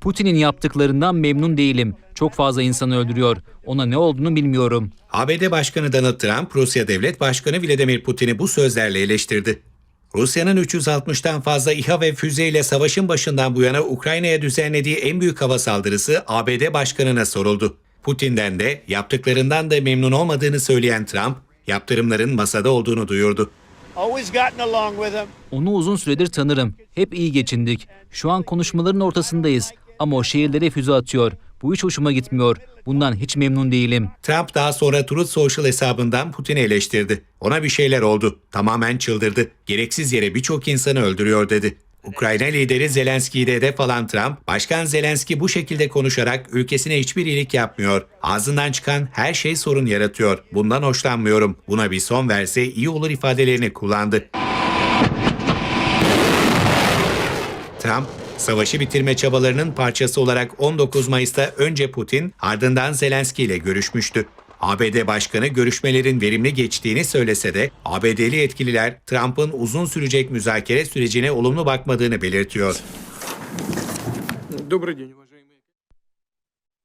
Putin'in yaptıklarından memnun değilim. Çok fazla insanı öldürüyor. Ona ne olduğunu bilmiyorum. ABD Başkanı Donald Trump, Rusya Devlet Başkanı Vladimir Putin'i bu sözlerle eleştirdi. Rusya'nın 360'tan fazla İHA ve füzeyle savaşın başından bu yana Ukrayna'ya düzenlediği en büyük hava saldırısı ABD Başkanı'na soruldu. Putin'den de yaptıklarından da memnun olmadığını söyleyen Trump, yaptırımların masada olduğunu duyurdu. Always gotten along with him. Onu uzun süredir tanırım. Hep iyi geçindik. Şu an konuşmaların ortasındayız. Ama o şehirlere füze atıyor. Bu hiç hoşuma gitmiyor. Bundan hiç memnun değilim. Trump daha sonra Truth Social hesabından Putin'i eleştirdi. Ona bir şeyler oldu. Tamamen çıldırdı. Gereksiz yere birçok insanı öldürüyor dedi. Ukrayna lideri Zelenski'yi de hedef alan Trump, Başkan Zelenski bu şekilde konuşarak ülkesine hiçbir iyilik yapmıyor. Ağzından çıkan her şey sorun yaratıyor. Bundan hoşlanmıyorum. Buna bir son verse iyi olur ifadelerini kullandı. Trump, savaşı bitirme çabalarının parçası olarak 19 Mayıs'ta önce Putin, ardından Zelenski ile görüşmüştü. ABD Başkanı görüşmelerin verimli geçtiğini söylese de ABD'li yetkililer Trump'ın uzun sürecek müzakere sürecine olumlu bakmadığını belirtiyor.